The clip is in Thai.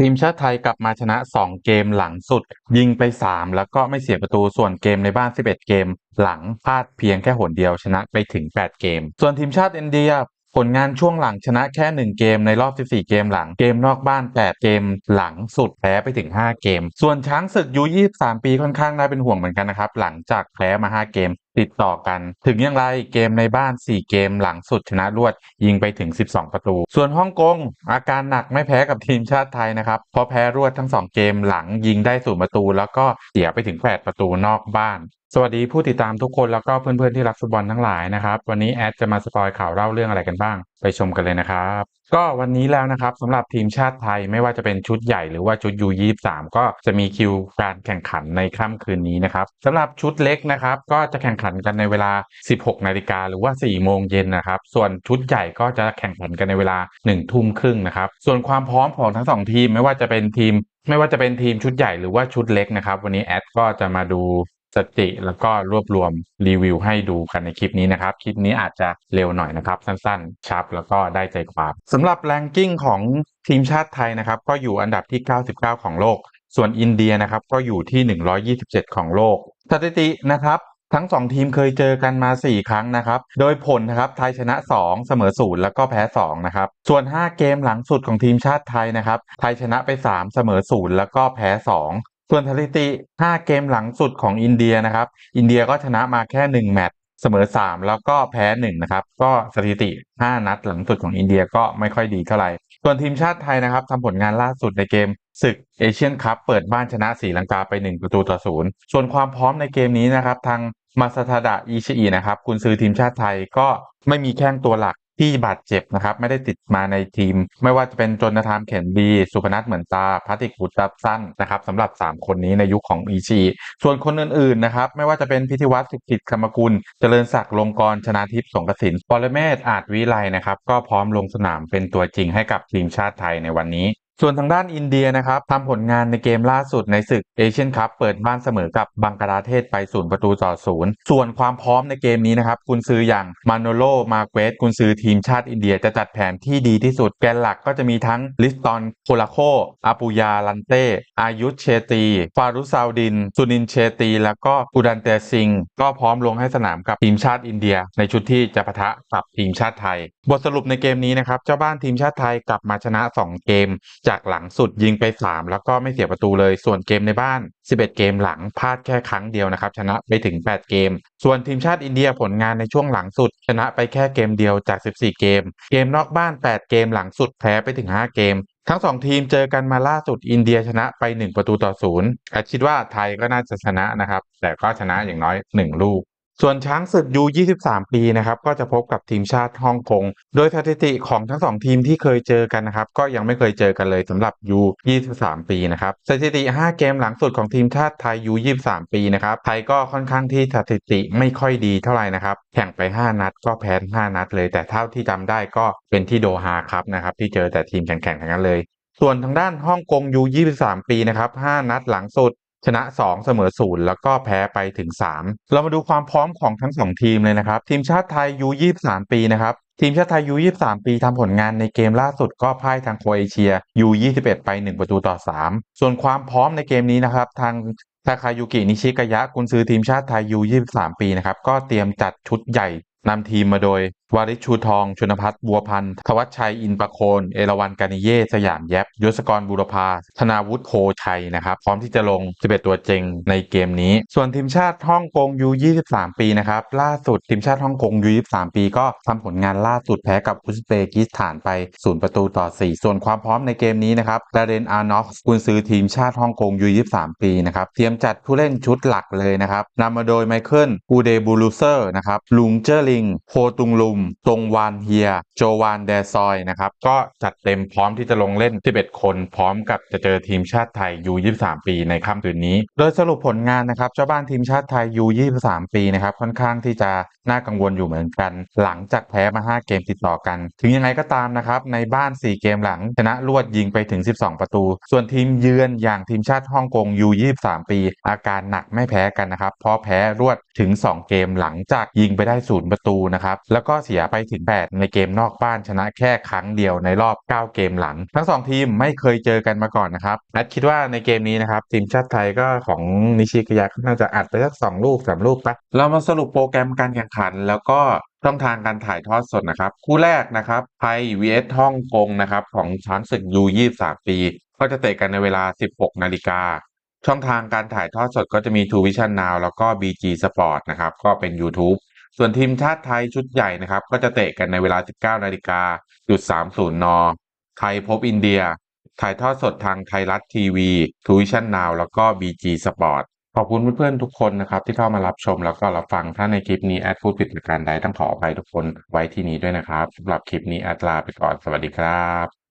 ทีมชาติไทยกลับมาชนะ 2 เกมหลังสุด ยิงไป 3 แล้วก็ไม่เสียประตูส่วนเกมในบ้าน 11 เกม หลังพลาดเพียงแค่หนเดียวชนะไปถึง 8 เกม ส่วนทีมชาติอินเดียผลงานช่วงหลังชนะแค่ 1 เกมในรอบ 14 เกมหลังเกมนอกบ้าน 8 เกมหลังสุดแพ้ไปถึง 5 เกม ส่วนช้างศึกยู23 ปีค่อนข้างน่าเป็นห่วงเหมือนกันนะครับ หลังจากแพ้มา 5 เกม ติดต่อกัน ถึงอย่างไรเกมในบ้าน 4 เกมหลังสุดชนะรวดยิงไปถึง 12 ประตู ส่วนฮ่องกงอาการหนักไม่แพ้กับทีมชาติไทยนะครับเพราะแพ้รวดทั้ง 2 เกมหลังยิงได้ศูนย์ประตู แล้วก็เสียไปถึง 8 ประตูนอกบ้านสวัสดีผู้ติดตามทุกคนแล้วก็เพื่อนๆที่รักฟุตบอลทั้งหลายนะครับ วันนี้แอดจะมาสปอยข่าวเล่าเรื่องอะไรกันบ้างไปชมกันเลยนะครับ ก็วันนี้แล้วนะครับสำหรับทีมชาติไทยไม่ว่าจะเป็นชุดใหญ่หรือว่าชุดยูยี่สามก็จะมีคิวการแข่งขันในค่ำคืนนี้นะครับสำหรับชุดเล็กนะครับก็จะแข่งขันกันในเวลา 16 นาฬิกาหรือว่า 4 โมงเย็นนะครับ ส่วนชุดใหญ่ก็จะแข่งขันกันในเวลา 1 ทุ่มครึ่งนะครับ ส่วนความพร้อมของทั้งสองทีมไม่ว่าจะเป็นทีมไม่ว่าจะเป็นทีมชุดใหญ่หรือว่าชุดเล็กนะครับ วันนี้แอดก็จะมาดู สติแล้วก็รวบรวมรีวิวให้ดูกันในคลิปนี้นะครับ คลิปนี้อาจจะเร็วหน่อยนะครับ สั้นๆ ชับแล้วก็ได้ใจความสำหรับแรงกิ้งของทีมชาติไทยนะครับ ก็อยู่อันดับที่ 99 ของโลก ส่วนอินเดียนะครับก็อยู่ที่ 127 ของโลก สถิตินะครับทั้ง 2 ทีมเคยเจอกันมา 4 ครั้งนะครับ โดยผลนะครับไทยชนะ 2 เสมอ0แล้วก็แพ้2นะครับ ส่วน 5 เกมหลังสุดของทีมชาติไทยนะครับ ไทยชนะไป 3 เสมอ0แล้วก็แพ้ 2 ส่วนสถิติ 5 เกมหลังสุดของอินเดียนะครับ อินเดียก็ชนะมาแค่ 1 แมตช์เสมอ 3 แล้วก็แพ้ 1 นะครับ ก็สถิติ 5 นัดหลังสุดของอินเดียก็ไม่ค่อยดีเท่าไหร่ ส่วนทีมชาติไทยนะครับทำผลงานล่าสุดในเกมศึกเอเชียนคัพเปิดบ้านชนะศรีลังกาไป 1 ประตูต่อศูนย์ส่วนความพร้อมในเกมนี้นะครับ ทางมาซาทาดะอิชิอินะครับกุนซือทีมชาติไทยก็ไม่มีแข้งตัวหลัก ที่บาดเจ็บนะครับ ไม่ได้ติดมาในทีม ไม่ว่าจะเป็นจนทามเข็นดี สุพนัทเหมือนตาพัติกุตรสั้นนะครับสำหรับ 3 คนนี้ในยุคของอีชีส่วนคนอื่นๆนะครับ ไม่ว่าจะเป็นพิธิวัตรสุกิจคำกุล เจริญศักดิ์ลงกรชนาทิพย์สงกสินปรเมศอาจวิไลนะครับ ก็พร้อมลงสนามเป็นตัวจริงให้กับทีมชาติไทยในวันนี้ ส่วนทางด้านอินเดียนะครับทำผลงานในเกมล่าสุดในศึกเอเชียนคัพเปิดบ้านเสมอกับบังกลาเทศไปศูนย์ประตูต่อศูนย์ส่วนความพร้อมในเกมนี้นะครับกุนซืออย่างมาโนโลมาเกวสกุนซือทีมชาติอินเดียจะจัดแผนที่ดีที่สุด แกนหลักก็จะมีทั้งลิสตอนโคลาโคอาปูยาลันเต้อายุเชตีฟารุซาวดินสุนินเชตี แล้วก็อุดันเตซิง ก็พร้อมลงให้สนามกับทีมชาติอินเดีย ในชุดที่จะปะทะกับทีมชาติไทย บทสรุปในเกมนี้นะครับ เจ้าบ้านทีมชาติไทยกลับมาชนะ 2 เกม จากหลังสุดยิงไป 3 แล้วก็ไม่เสียประตูเลย ส่วนเกมในบ้าน 11 เกมหลังพลาดแค่ครั้งเดียวนะครับ ชนะไปถึง 8 เกม ส่วนทีมชาติอินเดียผลงานในช่วงหลังสุด ชนะไปแค่เกมเดียวจาก 14 เกม เกมนอกบ้าน 8 เกมหลังสุดแพ้ไปถึง 5 เกมทั้ง2ทีมเจอกันมาล่าสุดอินเดียชนะไป 1 ประตูต่อศูนย์คิดว่าไทยก็น่าจะชนะนะครับ แต่ก็ชนะอย่างน้อย 1 ลูก ส่วนช้างศึกยู23 ปีนะครับก็จะพบกับทีมชาติฮ่องกง โดยสถิติของทั้งสองทีมที่เคยเจอกันนะครับก็ยังไม่เคยเจอกันเลยสำหรับยู23 ปีนะครับสถิติ 5 เกมหลังสุดของทีมชาติไทยยู23 ปีนะครับไทยก็ค่อนข้างที่สถิติไม่ค่อยดีเท่าไหร่นะครับแข่งไป 5 นัดก็แพ้5นัดเลยแต่เท่าที่จำได้ก็เป็นที่โดฮาครับนะครับที่เจอแต่ทีมแข่งๆทั้งนั้นเลยส่วนทางด้านฮ่องกงยู23 ปีนะครับ 5 นัดหลังสุด ชนะ 2 เสมอ 0 แล้วก็แพ้ไปถึง 3 เรามาดูความพร้อมของทั้ง 2 ทีมเลยนะครับ ทีมชาติไทยยู23 ปีนะครับ ทีมชาติไทยยู23 ปีทำผลงานในเกมล่าสุดก็พ่ายทางโครเอเชียยู21 ไป 1 ประตูต่อ 3 ส่วนความพร้อมในเกมนี้นะครับทางทาคายุกินิชิกายะกุนซือทีมชาติไทยยู23 ปีนะครับก็เตรียมจัดชุดใหญ่นำทีมมาโดยวาริชูทอง ชนพัฒน์บัวพันธ์ทวัชชัย อินประโคน เอราวันกานิเย่ สยามแยบยศกรบุรพา ธนาวุฒิโพชัยนะครับ พร้อมที่จะลง 11 ตัวเจงในเกมนี้ ส่วนทีมชาติฮ่องกงยู23 ปีนะครับ ล่าสุดทีมชาติฮ่องกงยู23 ปี ก็ทำผลงานล่าสุดแพ้กับอุซเบกิสถานไป 0 ประตูต่อ 4 ส่วนความพร้อมในเกมนี้นะครับดาเรนอาร์นอฟกุนซือทีมชาติฮ่องกงยู23 ปีนะครับเตรียมจัดผู้เล่นชุดหลักเลยนะครับนำมาโดยไมเคิลอูเดบูลูเซอร์นะครับลุงเจอริงโพตุงลุมตงวานเฮีย โจวานแดซอยนะครับ ก็จัดเต็มพร้อมที่จะลงเล่น 11 คน พร้อมกับจะเจอทีมชาติไทยยู23 ปีในค่ำคืนนี้ โดยสรุปผลงานนะครับเจ้าบ้านทีมชาติไทยยู23 ปีนะครับค่อนข้างที่จะน่ากังวลอยู่เหมือนกัน หลังจากแพ้มา 5 เกมติดต่อกัน ถึงยังไงก็ตามนะครับในบ้าน 4 เกมหลัง ชนะรวดยิงไปถึง 12 ประตู ส่วนทีมเยือนอย่างทีมชาติฮ่องกงยู23 ปี อาการหนักไม่แพ้กันนะครับเพราะแพ้รวดถึง 2 เกมหลังจากยิงไปได้ 0 ประตูนะครับแล้วก็เสียไปถึง 8 ในเกมนอกบ้านชนะแค่ครั้งเดียวในรอบ 9 เกมหลัง ทั้ง 2 ทีมไม่เคยเจอกันมาก่อนนะครับนัดคิดว่าในเกมนี้นะครับทีมชาติไทยก็ของนิชิกยะน่าจะอัดไปสัก2ลูก3ลูกปะเรามาสรุปโปรแกรมการแข่งขันแล้วก็ช่องทางการถ่ายทอดสดนะครับ คู่แรกนะครับไทย vs ฮ่องกงนะครับของช้างศึกยู23ปีก็จะเตะกันในเวลา 16 นาฬิกาช่องทางการถ่ายทอดสดก็จะมี True Vision Now แล้วก็ BG Sport นะครับ ก็เป็น YouTube ส่วนทีมชาติไทยชุดใหญ่นะครับ ก็จะเตะกันในเวลา 19นาฬิกาหยุด30 น ไทยพบอินเดีย ถ่ายทอดสดทางไทยรัฐทีวี True Vision Now แล้วก็ BG Sport ขอบคุณเพื่อนๆทุกคนนะครับ ที่เข้ามารับชมแล้วก็รับฟัง ถ้าในคลิปนี้แอดพูดผิดประการใดต้องขออภัยทุกคนไว้ที่นี้ด้วยนะครับสำหรับคลิปนี้แอดลาไปก่อนสวัสดีครับ